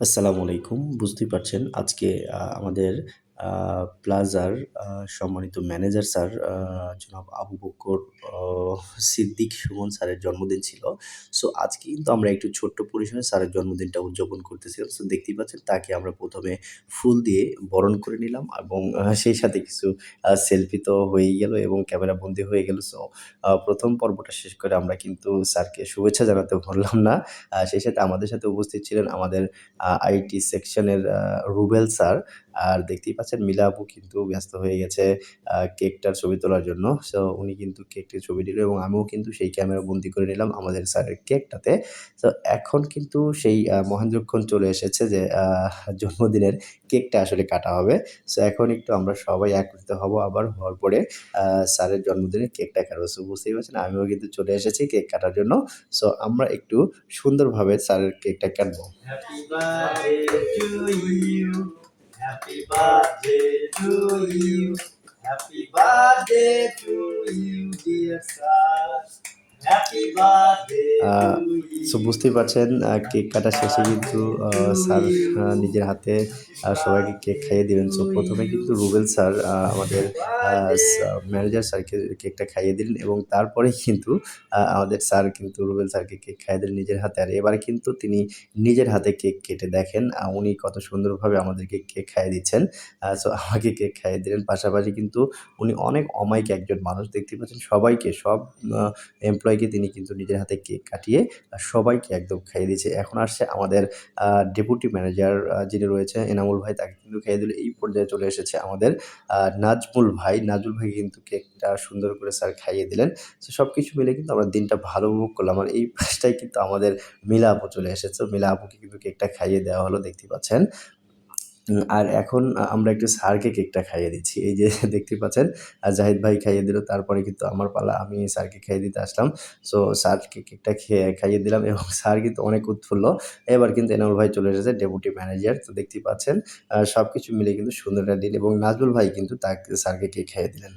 আসসালামু আলাইকুম। বুঝতেই পারছেন আজকে আমাদের প্লাজার সম্মানিত ম্যানেজার স্যার জনাব আবু বক্কর অ সিদ্দিক সুমন স্যারের জন্মদিন ছিল। সো আজকে কিন্তু আমরা একটু ছোট্ট পরিসরে স্যারের জন্মদিনটা উদযাপন করতেছিলাম। সো দেখতেই পাচ্ছেন, তাকে আমরা প্রথমে ফুল দিয়ে বরণ করে নিলাম এবং সেই সাথে কিছু সেলফি তো হয়েই গেল এবং ক্যামেরাবন্দী হয়ে গেল। সো প্রথম পর্বটা শেষ করে আমরা কিন্তু স্যারকে শুভেচ্ছা জানাতে ভুললাম না। সেই সাথে আমাদের সাথে উপস্থিত ছিলেন আমাদের আইটি সেকশনের রুবেল স্যার। আর দেখতেই পাচ্ছেন মিলা আপু কিন্তু ব্যস্ত হয়ে গেছে কেকটার ছবি তোলার জন্য। সো উনি কিন্তু কেকটির ছবি নিল এবং আমিও কিন্তু সেই ক্যামেরা বন্দি করে নিলাম আমাদের স্যারের কেকটাতে। তো এখন কিন্তু সেই মহেন্দ্রক্ষণ চলে এসেছে যে জন্মদিনের কেকটা আসলে কাটা হবে। সো এখন একটু আমরা সবাই একত্রিত হব আবার হওয়ার পরে স্যারের জন্মদিনের কেকটা কাটবো। সো বুঝতেই পারছেন আমিও কিন্তু চলে এসেছি কেক কাটার জন্য। সো আমরা একটু সুন্দরভাবে স্যারের কেকটা কাটবো। Happy birthday to you. Happy birthday to you. Dear sir. Happy birthday to uh, so বুঝতেই পারছেন কেক কাটা শেষে কিন্তু স্যার নিজের হাতে সবাইকে কেক খাইয়ে দিলেন। সো প্রথমে কিন্তু রুবেল স্যার আমাদের ম্যানেজার স্যারকে কেকটা খাইয়ে দিলেন এবং তারপরেই কিন্তু আমাদের স্যার কিন্তু রুবেল স্যারকে কেক খাইয়ে দিলেন নিজের হাতে। আর এবারে কিন্তু তিনি নিজের হাতে কেক কেটে দেখেন উনি কত সুন্দরভাবে আমাদেরকে কেক খাইয়ে দিচ্ছেন। সো আমাকে কেক খাইয়ে দিলেন। পাশাপাশি কিন্তু উনি অনেক অমায়িক একজন মানুষ। দেখতেই পাচ্ছেন সবাইকে, সব এমপ্লয়িকে তিনি কিন্তু নিজের হাতে কেক কাটিয়ে আ সবাইকে একদম খাইয়ে দিয়েছে। এখন আসছে আমাদের ডেপুটি ম্যানেজার যিনি রয়েছে এনামুল ভাই, তাকে কিন্তু খাইয়ে দিল। এই পর্যায়ে চলে এসেছে আমাদের নাজমুল ভাই। নাজমুল ভাই কিন্তু কেকটা সুন্দর করে স্যার খাইয়ে দিলেন। তো সব কিছু মিলে কিন্তু আমরা দিনটা ভালো উপভোগ করলাম। আর এই পাশটাই কিন্তু আমাদের মিলা আপু চলে এসেছে। মিলা আপুকে কিন্তু কেকটা খাইয়ে দেওয়া হলো, দেখতে পাচ্ছেন। আর এখন আমরা একটু স্যারকে কেকটা খাইয়ে দিচ্ছি। এই যে দেখতে পাচ্ছেন, আর জাহিদ ভাই খাইয়ে দিল। তারপরে কিন্তু আমার পালা। আমি স্যারকে খাইয়ে দিতে আসলাম। সো স্যারকে কেকটা খেয়ে খাইয়ে দিলাম এবং স্যার কিন্তু অনেক উৎফুল্ল। এবার কিন্তু এনামুল ভাই চলে এসেছে, ডেপুটি ম্যানেজার। তো দেখতে পাচ্ছেন সব কিছু মিলে কিন্তু সুন্দরটা দিন এবং নাজবুল ভাই কিন্তু তাকে স্যারকে কেক খাইয়ে দিলেন।